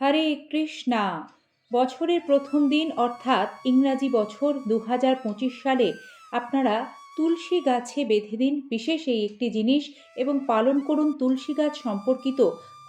হরে কৃষ্ণা। বছরের প্রথম দিন অর্থাৎ ইংরাজি বছর দু হাজার পঁচিশ সালে আপনারা তুলসী গাছে বেঁধে দিন। বিশেষ এই একটি জিনিস এবং পালন করুন তুলসী গাছ সম্পর্কিত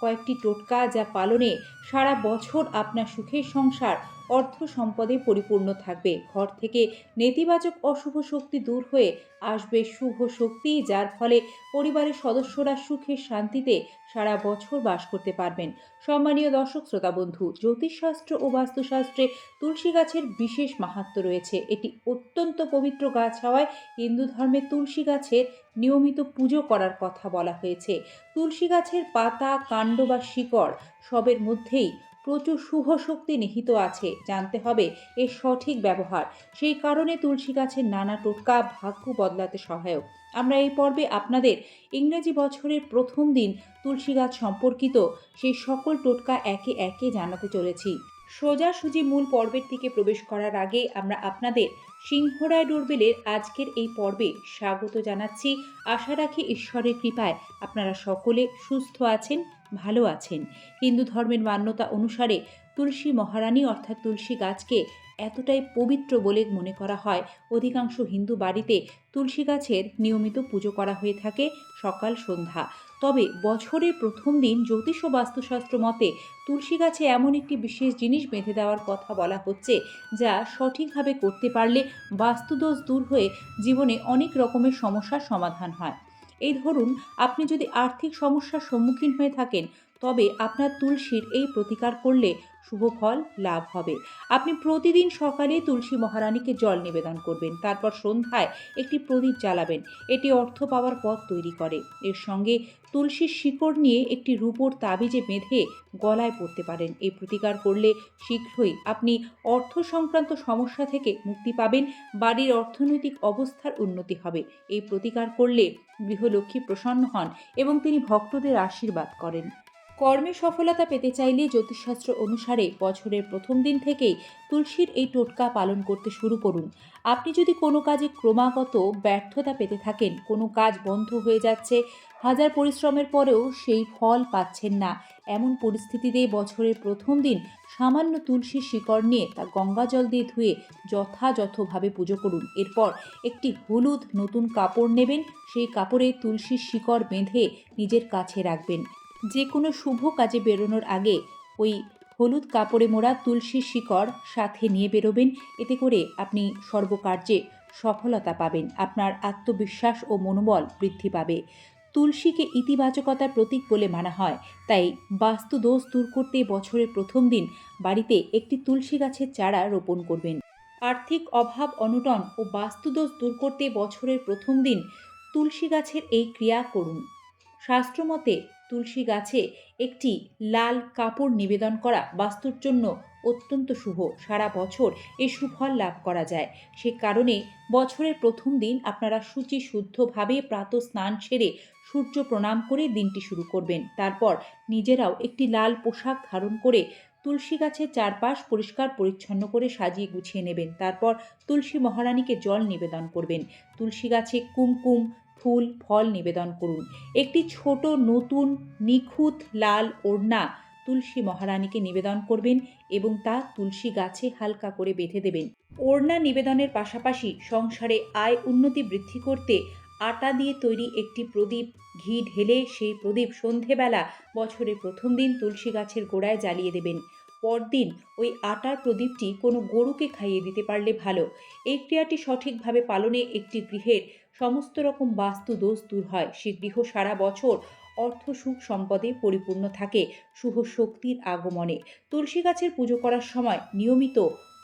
কয়েকটি টোটকা যা পালনে সারা বছর আপনার সুখের সংসার অর্থ সম্পদে পরিপূর্ণ থাকবে। ঘর থেকে নেতিবাচক অশুভ শক্তি দূর হয়ে আসবে শুভ শক্তি, যার ফলে পরিবারের সদস্যরা সুখে শান্তিতে সারা বছর বাস করতে পারবেন। সম্মানীয় দর্শক, শ্রোতা বন্ধু, জ্যোতিষশাস্ত্র ও বাস্তুশাস্ত্রে তুলসী গাছের বিশেষ মাহাত্ম রয়েছে। এটি অত্যন্ত পবিত্র গাছ হওয়ায় হিন্দু ধর্মে তুলসী গাছের নিয়মিত পুজো করার কথা বলা হয়েছে। তুলসী গাছের পাতা, কাণ্ড বা শিকড় সবের মধ্যেই প্রচুর শুভ শক্তি নিহিত আছে, জানতে হবে এর সঠিক ব্যবহার। সেই কারণে তুলসী গাছের নানা টোটকা ভাগ্য বদলাতে সহায়ক। আমরা এই পর্বে আপনাদের ইংরেজি বছরের প্রথম দিন তুলসী গাছ সম্পর্কিত সেই সকল টোটকা একে একে জানাতে চলেছি। সোজাসুজি মূল পর্বের দিকে প্রবেশ করার আগে আমরা আপনাদের সিংহরায় ডোরবেলের আজকের এই পর্বে স্বাগত জানাচ্ছি। আশা রাখি ঈশ্বরের কৃপায় আপনারা সকলে সুস্থ আছেন। ভালো আছেন। হিন্দু ধর্মের মান্যতা অনুসারে তুলসী মহারানী অর্থাৎ তুলসী গাছকে এতটাই পবিত্র বলে মনে করা হয়, অধিকাংশ হিন্দু বাড়িতে তুলসী গাছের নিয়মিত পুজো করা হয়ে থাকে সকাল সন্ধ্যা। তবে বছরের প্রথম দিন জ্যোতিষ ও বাস্তুশাস্ত্র মতে তুলসী গাছে এমন একটি বিশেষ জিনিস বেঁধে দেওয়ার কথা বলা হচ্ছে, যা সঠিকভাবে করতে পারলে বাস্তুদোষ দূর হয়ে জীবনে অনেক রকমের সমস্যার সমাধান হয়। এই ধরুন, আপনি যদি আর্থিক সমস্যার সম্মুখীন হয়ে থাকেন, তবে আপনার তুলসীর এই প্রতিকার করলে শুভ ফল লাভ হবে। আপনি প্রতিদিন সকালে তুলসী মহারানীকে জল নিবেদন করবেন, তারপর সন্ধ্যায় একটি প্রদীপ জ্বালাবেন। এটি অর্থ পাওয়ার পথ তৈরি করে। এর সঙ্গে তুলসীর শিকড় নিয়ে একটি রূপোর তাবিজে বেঁধে গলায় পড়তে পারেন। এই প্রতিকার করলে শীঘ্রই আপনি অর্থ সংক্রান্ত সমস্যা থেকে মুক্তি পাবেন, বাড়ির অর্থনৈতিক অবস্থার উন্নতি হবে। এই প্রতিকার করলে গৃহলক্ষ্মী প্রসন্ন হন এবং তিনি ভক্তদের আশীর্বাদ করেন। কর্মে সফলতা পেতে চাইলে জ্যোতিষশাস্ত্র অনুসারে বছরের প্রথম দিন থেকেই তুলসীর এই টোটকা পালন করতে শুরু করুন। আপনি যদি কোনো কাজে ক্রমাগত ব্যর্থতা পেতে থাকেন, কোনো কাজ বন্ধ হয়ে যাচ্ছে, হাজার পরিশ্রমের পরেও সেই ফল পাচ্ছেন না। এমন পরিস্থিতিতে বছরের প্রথম দিন সামান্য তুলসী শিকড় নিয়ে তা গঙ্গা জল দিয়ে ধুয়ে যথাযথভাবে পুজো করুন। এরপর একটি হলুদ নতুন কাপড় নেবেন, সেই কাপড়ে তুলসীর শিকড় বেঁধে নিজের কাছে রাখবেন। যে কোনো শুভ কাজে বেরোনোর আগে ওই হলুদ কাপড়ে মোড়া তুলসী শিকড় সাথে নিয়ে বেরোবেন। এতে করে আপনি সর্বকার্যে সফলতা পাবেন। আপনার আত্মবিশ্বাস ও মনোবল বৃদ্ধি পাবে। তুলসীকে ইতিবাচকতার প্রতীক বলে মানা হয়। তাই বাস্তু দোষ দূর করতে বছরের প্রথম দিন বাড়িতে একটি তুলসী গাছের চারা রোপণ করবেন। আর্থিক অভাব, অনটন ও বাস্তুদোষ দূর করতে বছরের প্রথম দিন তুলসী গাছের এই ক্রিয়া করুন। শাস্ত্রমতে তুলসী গাছে একটি লাল কাপড় নিবেদন করা বাস্তুর জন্য অত্যন্ত শুভ। সারা বছর এ সুফল লাভ করা যায়। সে কারণে বছরের প্রথম দিন আপনারা সূচি শুদ্ধভাবে প্রাত স্নান সেরে সূর্য প্রণাম করে দিনটি শুরু করবেন। তারপর নিজেরাও একটি লাল পোশাক ধারণ করে তুলসী গাছের চারপাশ পরিষ্কার পরিচ্ছন্ন করে সাজিয়ে গুছিয়ে নেবেন। তারপর তুলসী মহারানীকে জল নিবেদন করবেন। তুলসী গাছে কুমকুম ফুল ফল নিবেদন করুন। একটি ছোট, নতুন, নিখুঁত লাল ওড়না তুলসী মহারানীকে নিবেদন করবেন এবং তা তুলসী গাছে হালকা করে বেঁধে দেবেন। ওড়না নিবেদনের পাশাপাশি সংসারে আয় উন্নতি বৃদ্ধি করতে আটা দিয়ে তৈরি একটি প্রদীপ, ঘি ঢেলে সেই প্রদীপ সন্ধেবেলা বছরের প্রথম দিন তুলসী গাছের গোড়ায় জ্বালিয়ে দেবেন। পরদিন ওই আটার প্রদীপটি কোনো গরুকে খাইয়ে দিতে পারলে ভালো। এই ক্রিয়াটি সঠিকভাবে পালনে একটি গৃহের সমস্ত রকম বাস্তু দোষ দূর হয়। সে গৃহ সারা বছর অর্থ সুখ সম্পদে পরিপূর্ণ থাকে শুভ শক্তির আগমনে। তুলসী গাছের পুজো করার সময় নিয়মিত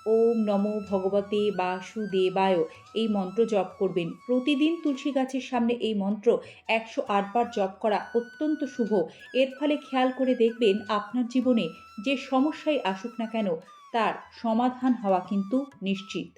ওম নমো ভগবতে বাসুদেবায়। এই মন্ত্র জপ করবেন। প্রতিদিন তুলসী গাছের সামনে এই মন্ত্র একশো আটবার জপ করা অত্যন্ত শুভ। এর ফলে খেয়াল করে দেখবেন আপনার জীবনে যে সমস্যাই আসুক না কেন, তার সমাধান হওয়া কিন্তু নিশ্চিত।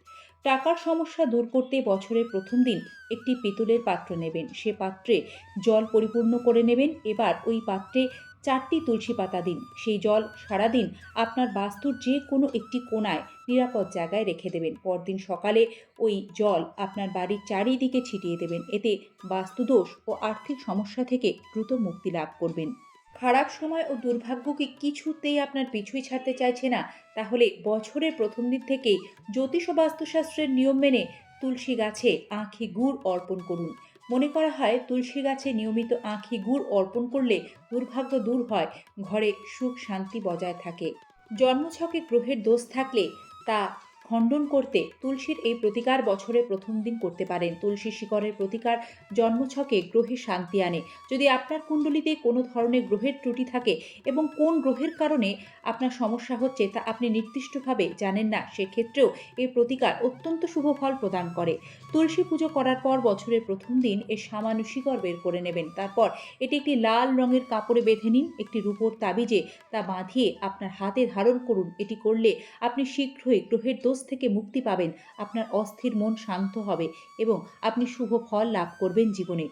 টাকার সমস্যা দূর করতে বছরের প্রথম দিন একটি পিতলের পাত্র নেবেন। সে পাত্রে জল পরিপূর্ণ করে নেবেন। এবার ওই পাত্রে চারটি তুলসী পাতা দিন। সেই জল সারাদিন আপনার বাস্তুর যে কোনো একটি কোনায় নিরাপদ জায়গায় রেখে দেবেন। পরদিন সকালে ওই জল আপনার বাড়ির চারিদিকে ছিটিয়ে দেবেন। এতে বাস্তুদোষ ও আর্থিক সমস্যা থেকে দ্রুত মুক্তি লাভ করবেন। খারাপ সময় ও দুর্ভাগ্যকে কিছুতেই আপনার পিছুই ছাড়তে চাইছে না। তাহলে বছরের প্রথম দিন থেকেই জ্যোতিষ বাস্তুশাস্ত্রের নিয়ম মেনে তুলসী গাছে আঁখি গুড় অর্পণ করুন। মনে করা হয় তুলসী গাছে নিয়মিত আঁখি গুড় অর্পণ করলে দুর্ভাগ্য দূর হয়, ঘরে সুখ শান্তি বজায় থাকে। জন্মছকে গ্রহের দোষ থাকলে তা খণ্ডন করতে তুলসীর এই প্রতিকার বছরের প্রথম দিন করতে পারেন। তুলসী শিকড়ের প্রতিকার জন্মছকে গ্রহে শান্তি আনে। যদি আপনার কুণ্ডলিতে কোনো ধরনের গ্রহের ত্রুটি থাকে এবং কোন গ্রহের কারণে আপনার সমস্যা হচ্ছে তা আপনি নির্দিষ্টভাবে জানেন না, সেক্ষেত্রেও এই প্রতিকার অত্যন্ত শুভ ফল প্রদান করে। তুলসী পুজো করার পর বছরের প্রথম দিন এর সামান্য শিকড় বের করে নেবেন। তারপর এটি একটি লাল রঙের কাপড়ে বেঁধে নিন, একটি রূপোর তাবিজে তা বাঁধিয়ে আপনার হাতে ধারণ করুন। এটি করলে আপনি শীঘ্রই গ্রহের দোষ থেকে মুক্তি পাবেন। আপনার অস্থির মন শান্ত হবে এবং আপনি শুভ ফল লাভ করবেন জীবনে।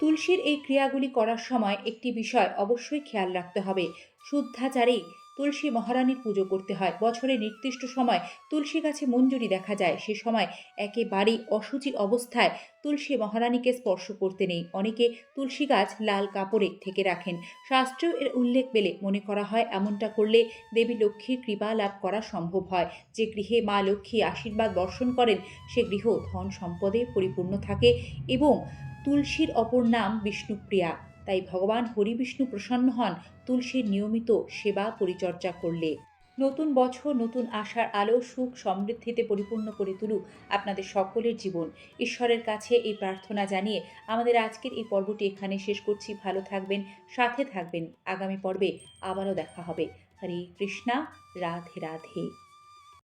তুলসীর এই ক্রিয়াগুলি করার সময় একটি বিষয় অবশ্যই খেয়াল রাখতে হবে। শুদ্ধাচারেই তুলসী মহারানীর পুজো করতে হয়। বছরে নির্দিষ্ট সময় তুলসী গাছে মঞ্জুরি দেখা যায়। সে সময় একেবারেই অসুচি অবস্থায় তুলসী মহারানীকে স্পর্শ করতে নেই। অনেকে তুলসী গাছ লাল কাপড়ে থেকে রাখেন। শাস্ত্রেও এর উল্লেখ পেলে মনে করা হয়, এমনটা করলে দেবী লক্ষ্মীর কৃপা লাভ করা সম্ভব হয়। যে গৃহে মা লক্ষ্মী আশীর্বাদ বর্ষণ করেন, সে গৃহ ধন সম্পদে পরিপূর্ণ থাকে এবং তুলসীর অপর নাম বিষ্ণুপ্রিয়া। তাই ভগবান হরিবিষ্ণু প্রসন্ন হন তুলসীর নিয়মিত সেবা পরিচর্যা করলে। নতুন বছর, নতুন আশার আলো, সুখ সমৃদ্ধিতে পরিপূর্ণ করে তুলুক আপনাদের সকলের জীবন। ঈশ্বরের কাছে এই প্রার্থনা জানিয়ে আমাদের আজকের এই পর্বটি এখানে শেষ করছি। ভালো থাকবেন, সাথে থাকবেন। আগামী পর্বে আবারও দেখা হবে। হরে কৃষ্ণা, রাধে রাধে।